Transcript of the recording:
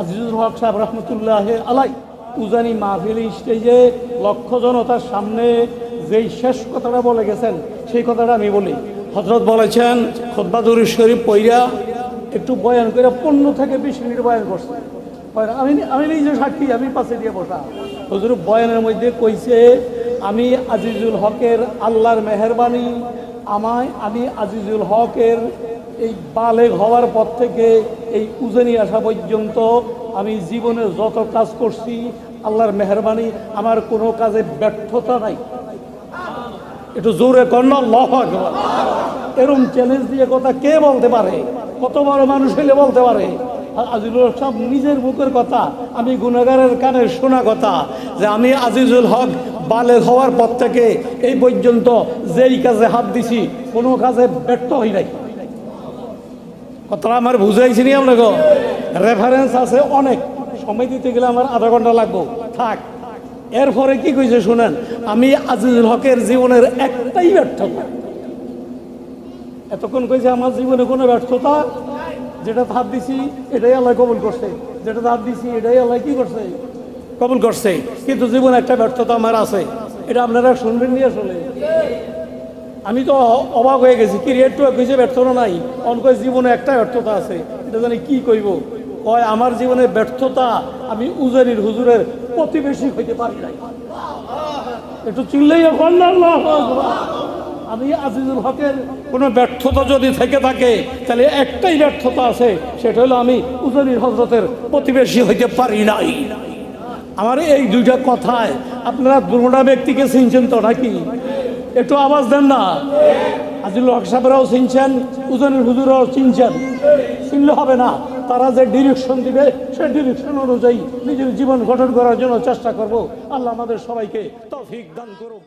আজিজুল হক সাহেব রহমতুল্লাহ আলাই, উজানি মাহফিল স্টেজে লক্ষ জনতার সামনে যেই শেষ কথাটা বলে গেছেন, সেই কথাটা আমি বলি। হজরত বলেছেন খোদ্বাদুর শরীফ পইরা একটু বয়ান করে পনেরো থেকে বিশ মিনিট বয়ান করছে। আমি আমি নিজে সাক্ষী, আমি পাশে দিয়ে বসা। হুজুর বয়ানের মধ্যে কইছে, আমি আজিজুল হকের আল্লাহর মেহরবানি, আমায় আমি আজিজুল হকের এই বালেগ হওয়ার পর থেকে এই উজানি আসা পর্যন্ত আমি জীবনে যত কাজ করছি, আল্লাহর মেহরবানি, আমার কোনো কাজে ব্যর্থতা নাই। একটু জোরে কন্যা লহ এরম চ্যালেঞ্জ দিয়ে কথা কে বলতে পারে? কত বড় মানুষ হইলে বলতে পারে? আজিজুল হক সব নিজের মুখের কথা, আমি গুণাগারের কানে শোনা কথা যে আমি আজিজুল হক বালে হওয়ার পর থেকে এই পর্যন্ত যেই কাজে হাত দিছি, কোনো কাজে ব্যর্থ হই নাই। কথাটা আমার বুঝাইছি নি আপনাকে? রেফারেন্স আছে অনেক। সময় দিতে গেলে আমার আধা ঘণ্টা লাগবো। থাক। এরপরে কি কইছে শুনেন? আমি আজিজুল হকের জীবনের একটাই ব্যর্থতা। এতক্ষণ কইছে আমার জীবনে কোনো ব্যর্থতা যেটা হাত দিছি, এটাই আল্লাহ কবুল করছে। যেটা হাত দিছি, এটাই আল্লাহ কি করছে? কবুল করছে। কিন্তু জীবনে একটা ব্যর্থতা আমার আছে। এটা আপনারা শুনবেন নি আসলে? আমি তো অবাক হয়ে গেছি কি রেট কইছে ব্যর্থতা নাই। অন কয় জীবনে একটা ব্যর্থতা আছে, এটা জানি কি কইব? কয়, আমার জীবনে ব্যর্থতা আমি উজানির হুজুরের প্রতিবেশী হইতে পারি নাই। একটু চিল্লাই আমি আজিজুল হকের কোনো ব্যর্থতা যদি থেকে থাকে, তাহলে একটাই ব্যর্থতা আছে, সেটা হলো আমি উজানির হজরতের প্রতিবেশী হইতে পারি নাই। আমার এই দুইটা কথায় আপনারা দুটা ব্যক্তিকে চিনছেন তো নাকি? একটু আওয়াজ দেন না। আজিল হক সাহেবরাও চিনছেন, উজনের হুজুরাও চিনছেন। চিনলে হবে না, তারা যে ডিরেকশন দিবে সেই ডিরেকশন অনুযায়ী নিজের জীবন গঠন করার জন্য চেষ্টা করব। আল্লাহ আমাদের সবাইকে তফিক দান করুন